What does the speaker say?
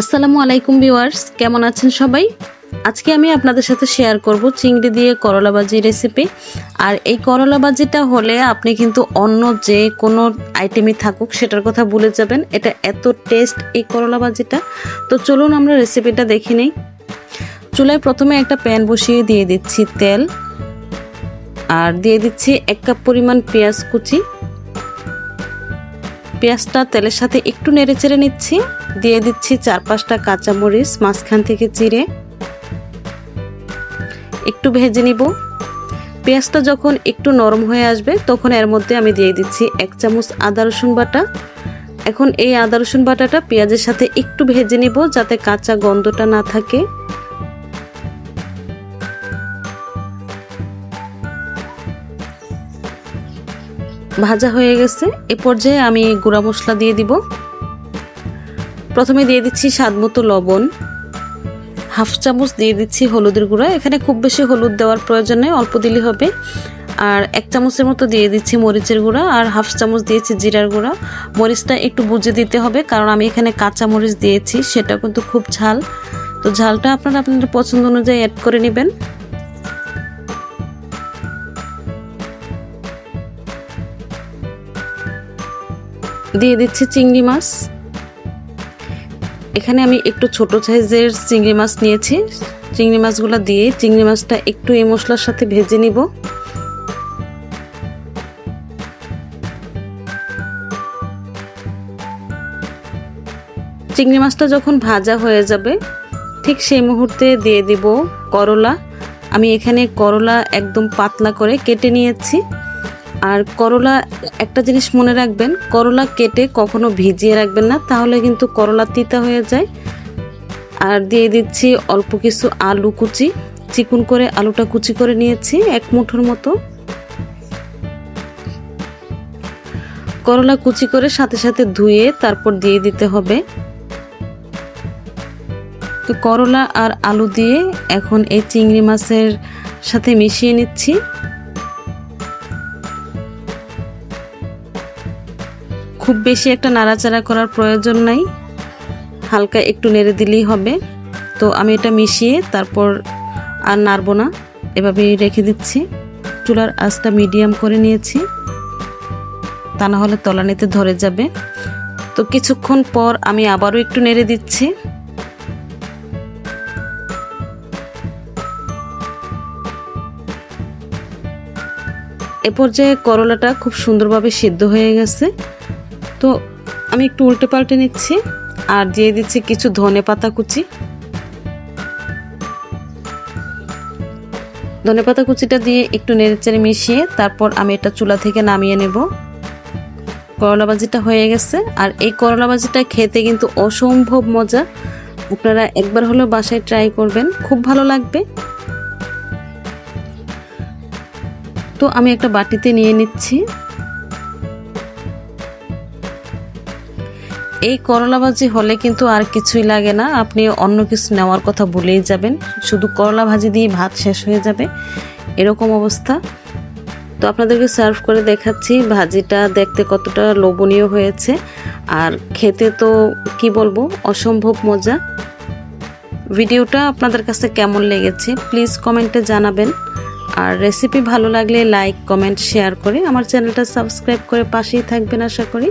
আসসালামু আলাইকুম ভিউয়ার্স, কেমন আছেন সবাই? আজকে আমি আপনাদের সাথে শেয়ার করব চিংড়ি দিয়ে করলা ভাজি রেসিপি আর এই করলা ভাজিটা হলে আপনি কিন্তু অন্য যে কোনো আইটেমই থাকুক, সেটার কথা ভুলে যাবেন। এটা এত টেস্ট এই করলা ভাজিটা। তো চলুন আমরা রেসিপিটা দেখে নিই। চুলায় প্রথমে একটা প্যান বসিয়ে দিয়ে দিচ্ছি তেল। আর দিয়ে দিচ্ছি এক কাপ পরিমাণ পেঁয়াজ কুচি। পেঁয়াজটা তেলের সাথে একটু নেড়ে চেড়ে নিচ্ছি। দিয়ে দিচ্ছি চার পাঁচটা কাঁচামরিচ, মাঝখান থেকে চিড়ে। একটু ভেজে নিব। পেঁয়াজটা যখন একটু নরম হয়ে আসবে, তখন এর মধ্যে আমি দিয়ে দিচ্ছি এক চামচ আদা রসুন বাটা। এখন এই আদা রসুন বাটাটা পেঁয়াজের সাথে একটু ভেজে নিব, যাতে কাঁচা গন্ধটা না থাকে। ভাজা হয়ে গেছে। এ পর্যায়ে আমি গুঁড়া মশলা দিয়ে দিব। প্রথমে দিয়ে দিচ্ছি স্বাদ মতো লবণ। হাফ চামচ দিয়ে দিচ্ছি হলুদের গুঁড়া। এখানে খুব বেশি হলুদ দেওয়ার প্রয়োজন নেই, অল্প দিলে হবে। আর এক চামচের মতো দিয়ে দিচ্ছি মরিচের গুঁড়া আর হাফ চামচ দিয়েছি জিরার গুঁড়া। মরিচটা একটু বুঝে দিতে হবে, কারণ আমি এখানে কাঁচা মরিচ দিয়েছি, সেটা কিন্তু খুব ঝাল। তো ঝালটা আপনারা আপনাদের পছন্দ অনুযায়ী অ্যাড করে নেবেন। দিয়ে দিচ্ছি চিংড়ি মাছ। এখানে আমি একটু ছোট সাইজের চিংড়ি মাছ নিয়েছি। চিংড়ি মাছগুলো দিয়ে চিংড়ি মাছটা একটু এই মশলার সাথে ভেজে নিব। চিংড়ি মাছটা যখন ভাজা হয়ে যাবে, ঠিক সেই মুহূর্তে দিয়ে দিব করলা। আমি এখানে করলা একদম পাতলা করে কেটে নিয়েছি। আর করলা, একটা জিনিস মনে রাখবেন, করলা কেটে কখনো ভিজিয়ে রাখবেন না, তাহলে কিন্তু করলা তিতা হয়ে যায়। আর দিয়ে দিচ্ছি অল্প কিছু আলু কুচি। চিকুন করে আলুটা কুচি করে নিয়েছি, এক মুঠোর মতো। করলা কুচি করে সাথে সাথে ধুয়ে তারপর দিয়ে দিতে হবে। তো করলা আর আলু দিয়ে এখন এই চিংড়ি মাছের সাথে মিশিয়ে নিচ্ছি। খুব বেশি একটা নাড়াচাড়া করার প্রয়োজন নাই। হালকা একটু নেড়ে দিলেই হবে। তো আমি এটা মিশিয়ে তারপর আর নাড়বো না। এভাবেই রেখে দিচ্ছি। চুলার আঁচটা মিডিয়াম করে নিয়েছি। তা না হলে তলানিতে ধরে যাবে। তো কিছুক্ষণ পর আমি আবারও একটু নেড়ে দিচ্ছি। এ পর্যায়ে করলাটা খুব সুন্দরভাবে সিদ্ধ হয়ে গেছে। তো আমি একটু উল্টে পাল্টে নিচ্ছি আর দিয়ে দিচ্ছি কিছু ধনে পাতা কুচি। ধনে পাতা কুচিটা দিয়ে একটু নেড়েচেড়ে মিশিয়ে তারপর আমি এটা চুলা থেকে নামিয়ে নেব। করলা ভাজিটা হয়ে গেছে আর এই করলা ভাজিটা খেতে কিন্তু অসম্ভব মজা। আপনারা একবার হলেও বাসায় ট্রাই করবেন, খুব ভালো লাগবে। তো আমি একটা বাটিতে নিয়ে নিচ্ছি। এই করলা ভাজি হলে কিন্তু আর কিছুই লাগে না। আপনি অন্য কিছু নেওয়ার কথা ভুলেই যাবেন। শুধু করলা ভাজি দিয়ে ভাত শেষ হয়ে যাবে। এরকম অবস্থা। তো আপনাদেরকে সার্ভ করে দেখাচ্ছি। ভাজিটা দেখতে কতটা লোভনীয় হয়েছে। আর খেতে তো কি বলব, অসম্ভব মজা। ভিডিওটা আপনাদের কাছে কেমন লেগেছে প্লিজ কমেন্টে জানাবেন। আর রেসিপি ভালো লাগলে লাইক কমেন্ট শেয়ার করে আমার চ্যানেলটা সাবস্ক্রাইব করে পাশেই থাকবেন আশা করি।